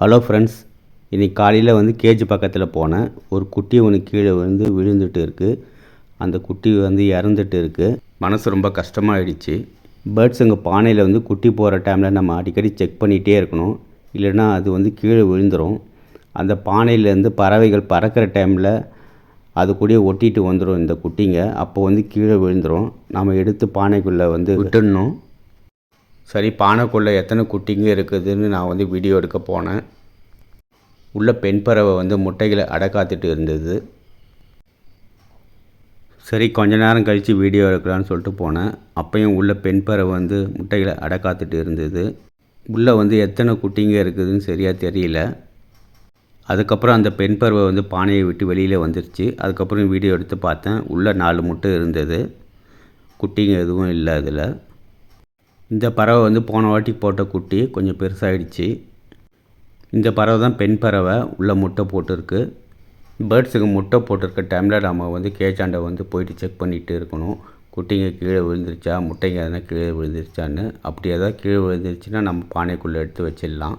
Hello friends இன்றைக்கி காலையில் வந்து கேஜ் பக்கத்தில் போனேன். ஒரு குட்டி ஒன்று கீழே விழுந்து விழுந்துட்டு இருக்குது அந்த குட்டி வந்து இறந்துட்டு இருக்குது மனசு ரொம்ப கஷ்டமாயிடுச்சு. பேர்ட்ஸுங்க பானையில் வந்து குட்டி போகிற டைமில் நம்ம அடிக்கடி செக் பண்ணிகிட்டே இருக்கணும். இல்லைன்னா அது வந்து கீழே விழுந்துடும் அந்த பானையிலேருந்து பறவைகள் பறக்கிற டைமில் அது கூடயே ஒட்டிட்டு வந்துடும் இந்த குட்டிங்க. அப்போ வந்து கீழே விழுந்துடும் நம்ம எடுத்து பானைக்குள்ளே வந்து விட்டுடணும். சரி பானைக்குள்ளே எத்தனை குட்டிங்க இருக்குதுன்னு நான் வந்து வீடியோ எடுக்க போனேன். உள்ள பெண் பறவை வந்து முட்டைகளை அடக்காத்துட்டு இருந்தது. சரி கொஞ்ச நேரம் கழித்து வீடியோ எடுக்கலான்னு சொல்லிட்டு போனேன். அப்பையும் உள்ள பெண் பறவை வந்து முட்டைகளை அடக்காத்துட்டு இருந்தது. உள்ளே வந்து எத்தனை குட்டிங்க இருக்குதுன்னு சரியாக தெரியல. அதுக்கப்புறம் அந்த பெண் பறவை வந்து பானையை விட்டு வெளியில் வந்துருச்சு. அதுக்கப்புறம் வீடியோ எடுத்து பார்த்தேன். உள்ளே நாலு முட்டை இருந்தது. குட்டிங்க எதுவும் இல்லை அதில். இந்த பறவை வந்து போன வாட்டி போட்ட குட்டி கொஞ்சம் பெருசாகிடுச்சு இந்த பறவை தான் பெண் பறவை. உள்ளே முட்டை போட்டிருக்கு. பேர்ட்ஸுக்கு முட்டை போட்டிருக்க டைமில் நம்ம வந்து கேஜாண்டை வந்து போயிட்டு செக் பண்ணிகிட்டு இருக்கணும். குட்டிங்க கீழே விழுந்துருச்சா? முட்டைங்க எதனா கீழே விழுந்துருச்சான்னு. அப்படி எதாவது கீழே விழுந்துருச்சுன்னா நம்ம பானைக்குள்ளே எடுத்து வச்சிடலாம்.